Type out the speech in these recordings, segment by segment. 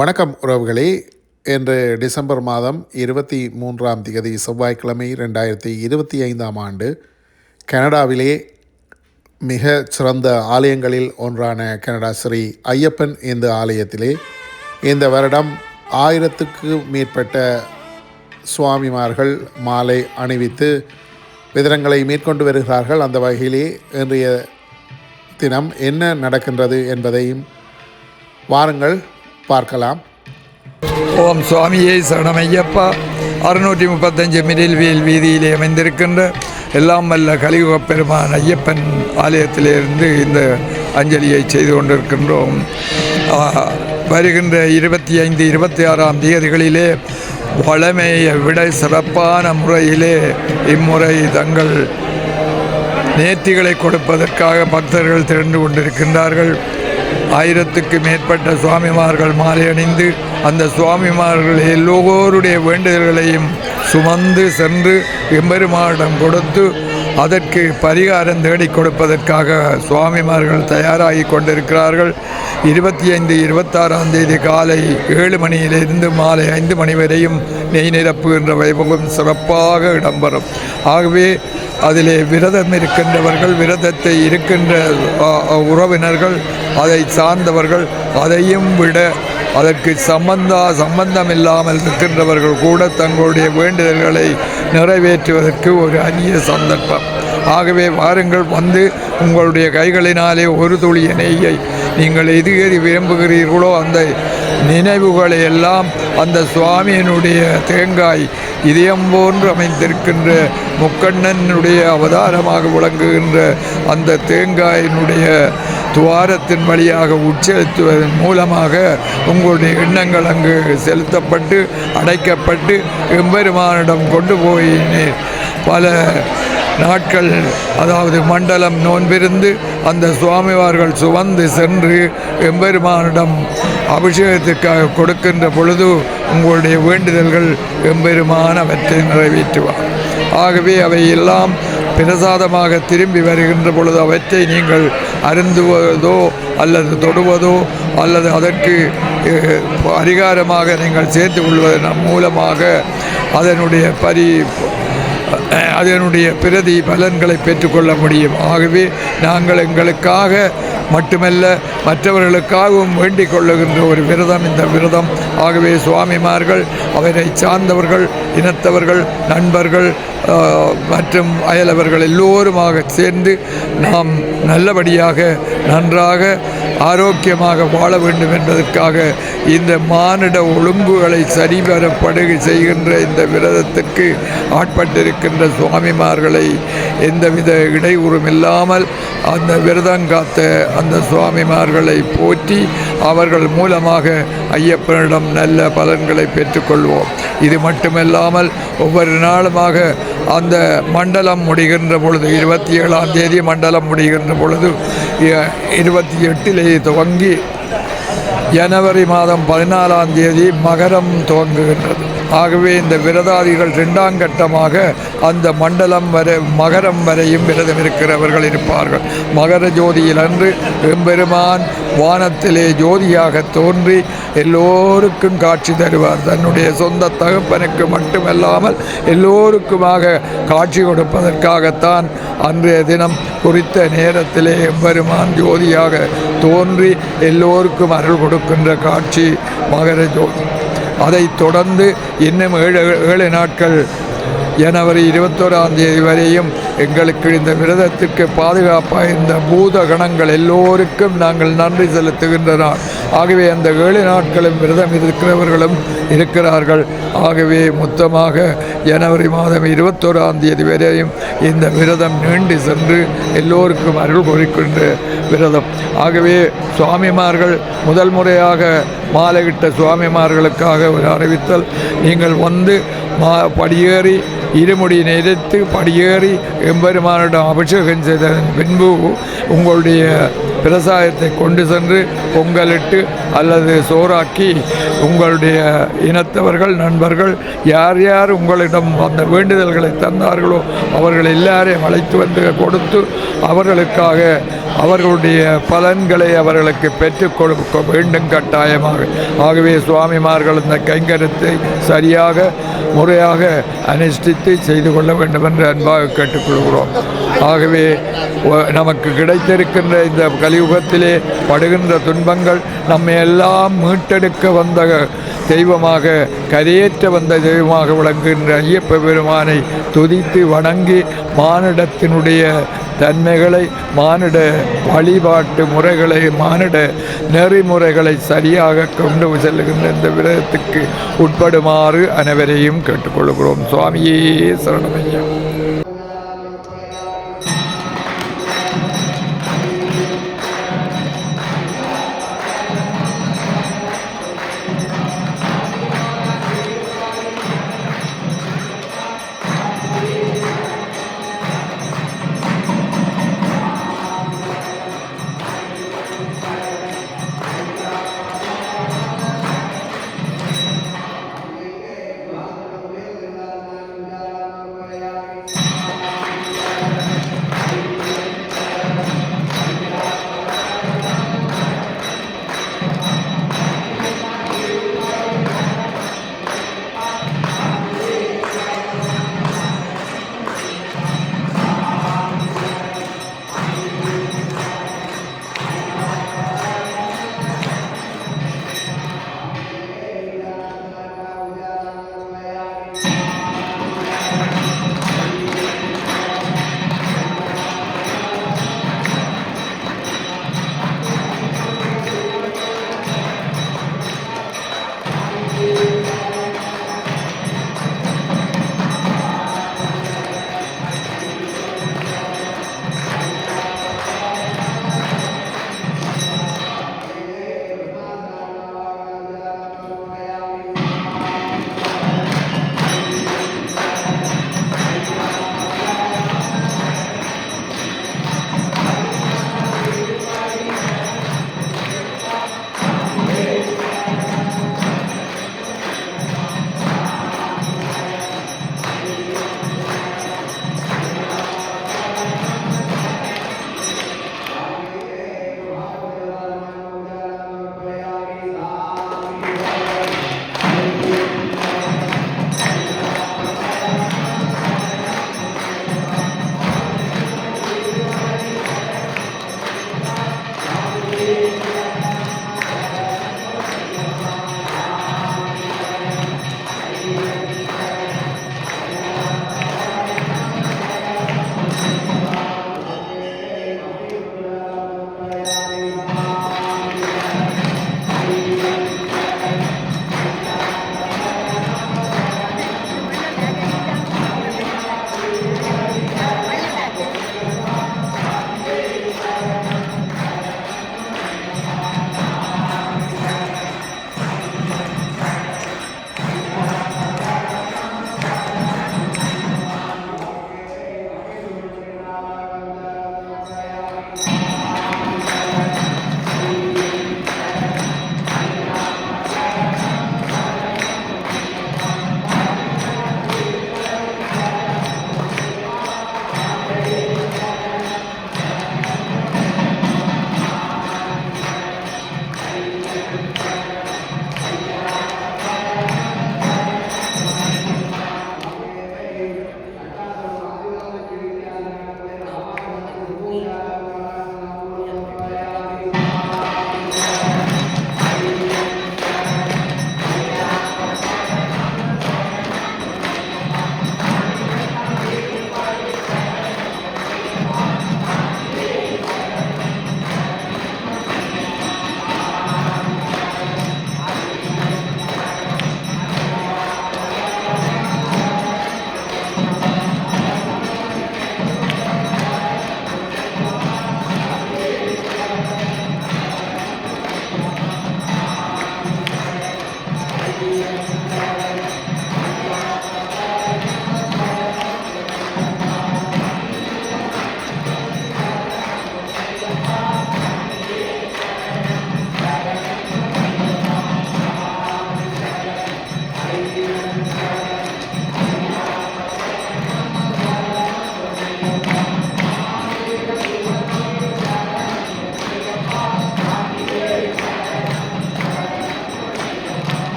வணக்கம் உறவுகளே. இன்று டிசம்பர் மாதம் இருபத்தி மூன்றாம் தேதி செவ்வாய்க்கிழமை ரெண்டாயிரத்தி இருபத்தி ஐந்தாம் ஆண்டு கனடாவிலே மிக சிறந்த ஆலயங்களில் ஒன்றான கனடா ஸ்ரீ ஐயப்பன் இந்த ஆலயத்திலே இந்த வருடம் ஆயிரத்துக்கு மேற்பட்ட சுவாமிமார்கள் மாலை அணிவித்து விதரங்களை மேற்கொண்டு வருகிறார்கள். அந்த வகையிலே இன்றைய தினம் என்ன நடக்கின்றது என்பதையும் வாருங்கள். பார்க்கலாம். ஓம் சுவாமியே சரணமையப்பா. அறுநூற்றி முப்பத்தஞ்சு மிடில்வேல் வீதியிலே அமைந்திருக்கின்ற எல்லாம் வல்ல கலியுகப் பெருமான் ஐயப்பன் ஆலயத்திலிருந்து இந்த அஞ்சலியை செய்து கொண்டிருக்கின்றோம். வருகின்ற இருபத்தி ஐந்து இருபத்தி ஆறாம் தேதிகளிலே வளமையை விட சிறப்பான முறையிலே இம்முறை தங்கள் நேர்த்திகளை கொடுப்பதற்காக பக்தர்கள் திரண்டு கொண்டிருக்கின்றார்கள். ஆயிரத்துக்கு மேற்பட்ட சுவாமிமார்கள் மாலை அணிந்து அந்த சுவாமிமார்கள் எல்லோருடைய வேண்டுதல்களையும் சுமந்து சென்று எம்பெருமானிடம் கொடுத்து அதற்கு பரிகாரம் தேடி கொடுப்பதற்காக சுவாமிமார்கள் தயாராகி கொண்டிருக்கிறார்கள். இருபத்தி ஐந்து இருபத்தாறாம் தேதி காலை ஏழு மணியிலிருந்து மாலை ஐந்து மணி வரையும் நெய் நிரப்பு என்ற வைபவம் சிறப்பாக இடம்பெறும். ஆகவே அதிலே விரதம் இருக்கின்றவர்கள் விரதத்தை இருக்கின்ற உறவினர்கள் அதை சார்ந்தவர்கள் அதையும் விட அதற்கு சம்பந்தா சம்பந்தம் இல்லாமல் இருக்கின்றவர்கள் கூட தங்களுடைய வேண்டுதல்களை நிறைவேற்றுவதற்கு ஒரு அந்நிய சந்தர்ப்பம். ஆகவே வாருங்கள் வந்து உங்களுடைய கைகளினாலே ஒரு துளி நெய்யை நீங்கள் எது எது விரும்புகிறீர்களோ அந்த நினைவுகளை எல்லாம் அந்த சுவாமியினுடைய தேங்காய் இதயம் போன்று அமைந்திருக்கின்ற முக்கண்ணனுடைய அவதாரமாக விளங்குகின்ற அந்த தேங்காயினுடைய துவாரத்தின் வழியாக உட்செலுத்துவதன் மூலமாக உங்களுடைய எண்ணங்கள் அங்கு செலுத்தப்பட்டு அடைக்கப்பட்டு எம்பெருமானிடம் கொண்டு போய் பல நாட்கள் அதாவது மண்டலம் நோன்பிருந்து அந்த சுவாமிவார்கள் சுவந்து சென்று எம்பெருமானிடம் அபிஷேகத்திற்காக கொடுக்கின்ற பொழுது உங்களுடைய வேண்டுதல்கள் எம்பெருமான் அவற்றை நிறைவேற்றுவார். ஆகவே அவை எல்லாம் பிரசாதமாக திரும்பி வருகின்ற பொழுது அவற்றை நீங்கள் அருந்துவதோ அல்லது தொடுவதோ அல்லது அதற்கு பரிகாரமாக நீங்கள் சேர்த்து கொள்வதன் மூலமாக அதனுடைய பரி அதனுடைய பிரதி பலன்களை பெற்றுக்கொள்ள முடியும். ஆகவே நாங்கள் எங்களுக்காக மட்டுமல்ல மற்றவர்களுக்காகவும் வேண்டிக் கொள்ளுகின்ற ஒரு விரதம் இந்த விரதம் ஆகவே சுவாமிமார்கள் அவரை சார்ந்தவர்கள் இனத்தவர்கள் நண்பர்கள் மற்றும் அயலவர்கள் எல்லோருமாக சேர்ந்து நாம் நல்லபடியாக நன்றாக ஆரோக்கியமாக வாழ வேண்டும் என்பதற்காக இந்த மானிட ஒழுங்குகளை சரிவரப்படுகை செய்கின்ற இந்த விரதத்திற்கு ஆட்பட்டிருக்கின்ற சுவாமிமார்களை எந்தவித இடையூறும் இல்லாமல் அந்த விரதம் காத்த அந்த சுவாமிமார்களை போற்றி அவர்கள் மூலமாக ஐயப்பனிடம் நல்ல பலன்களை பெற்றுக்கொள்வோம். இது மட்டுமல்லாமல் ஒவ்வொரு நாளுமாக அந்த மண்டலம் முடிகின்ற பொழுது இருபத்தி ஏழாம் தேதி மண்டலம் முடிகின்ற பொழுது இருபத்தி எட்டிலே துவங்கி ஜனவரி மாதம் பதினாலாம் தேதி மகரம் துவங்குகின்றது. ஆகவே இந்த விரதாதிகள் ரெண்டாம் கட்டமாக அந்த மண்டலம் வரை மகரம் வரையும் விரதம் இருக்கிறவர்கள் இருப்பார்கள். மகர ஜோதியில் அன்று எம்பெருமான் வானத்திலே ஜோதியாக தோன்றி எல்லோருக்கும் காட்சி தருவார். தன்னுடைய சொந்த தகப்பனுக்கு மட்டுமல்லாமல் எல்லோருக்குமாக காட்சி கொடுப்பதற்காகத்தான் அன்றைய தினம் குறித்த நேரத்திலே எம்பெருமான் ஜோதியாக தோன்றி எல்லோருக்கும் அருள் கொடுக்கின்ற காட்சி மகர ஜோதி. அதைத் தொடர்ந்து இன்னும் ஏழு ஏழு நாட்கள் ஜனவரி இருபத்தோராம் தேதி வரையும் எங்களுக்கு இந்த விரதத்திற்கு பாதுகாப்பாக இந்த பூத கணங்கள் எல்லோருக்கும் நாங்கள் நன்றி செலுத்துகின்றனர். ஆகவே அந்த ஏழு நாட்களும் விரதம் இருக்கிறவர்களும் இருக்கிறார்கள். ஆகவே மொத்தமாக ஜனவரி மாதம் இருபத்தோராம் தேதி வரையும் இந்த விரதம் நீண்டு சென்று எல்லோருக்கும் அருள் பொறிக்கின்ற விரதம் ஆகவே சுவாமிமார்கள் முதல் முறையாக மாலையிட்ட சுவாமிமார்களுக்காக ஒரு அறிவித்தல். நீங்கள் வந்து மா படியேறி இருமுடி நிறுத்து படியேறி எம்பெருமானிடம் அபிஷேகம் செய்ததன் பின்பு உங்களுடைய பிரசாயத்தை கொண்டு சென்று பொங்கலிட்டு அல்லது சோறாக்கி உங்களுடைய இனத்தவர்கள் நண்பர்கள் யார் யார் உங்களிடம் அந்த வேண்டுதல்களை தந்தார்களோ அவர்கள் எல்லாரையும் அழைத்து வந்து கொடுத்து அவர்களுக்காக அவர்களுடைய பலன்களை அவர்களுக்கு பெற்றுக் கொடுக்க வேண்டும் கட்டாயமாக. ஆகவே சுவாமிமார்கள் இந்த கைங்கரத்தை சரியாக முறையாக அனுஷ்டித்து செய்து கொள்ள வேண்டும் என்று அன்பாக கேட்டுக்கொள்கிறோம். ஆகவே நமக்கு கிடைத்திருக்கின்ற இந்த கலியுகத்திலே படுகின்ற துன்பங்கள் நம்மை எல்லாம் மீட்டெடுக்க வந்த தெய்வமாக கரையேற்ற வந்த தெய்வமாக விளங்குகின்ற ஐயப்ப பெருமானை துதித்து வணங்கி மானிடத்தினுடைய தன்மைகளை மானிட வழிபாட்டு முறைகளை மானிட நெறிமுறைகளை சரியாக கொண்டு செல்லுகின்ற இந்த விரதத்துக்கு உட்படுமாறு அனைவரையும் கேட்டுக்கொள்கிறோம். சுவாமியே சரணமையம்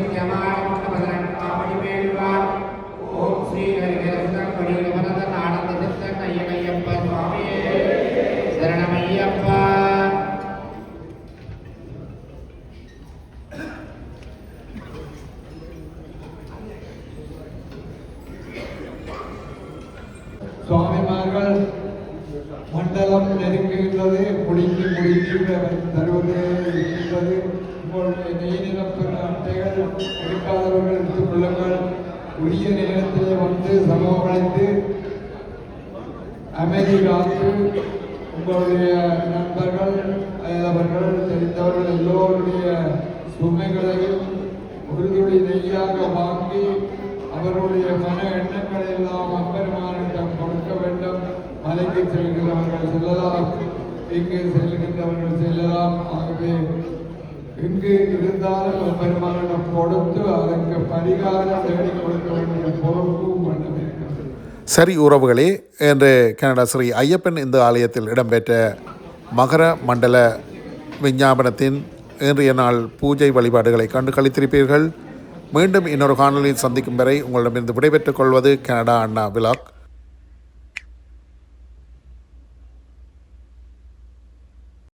ஓம் உங்களுடைய நண்பர்கள் அவர்கள் தெரிந்தவர்கள் எல்லோருடைய சுமைகளையும் உறுதியுடைய நெய்யாக வாங்கி அவர்களுடைய மன எண்ணங்களை எல்லாம் அப்பெருமானிடம் கொடுக்க வேண்டும். மலைக்கு செல்கிறவர்கள் செல்லலாம் இங்கு செல்கின்றவர்கள் செல்லலாம். ஆகவே இங்கு இருந்தாலும் அப்பெருமானிடம் கொடுத்து அதற்கு பரிகாரம் தேடி கொடுக்க வேண்டிய பொறுப்பும் வேண்டும் சரி உறவுகளே என்று கனடா ஸ்ரீ ஐயப்பன் இந்து ஆலயத்தில் இடம்பெற்ற மகர மண்டல விஞ்ஞாபனத்தின் இன்றைய நாள் பூஜை வழிபாடுகளை கண்டு கழித்திருப்பீர்கள் மீண்டும் இன்னொரு காணொலியில் சந்திக்கும் வரை உங்களிடமிருந்து விடைபெற்றுக் கொள்வது கனடா அண்ணா விலாக்.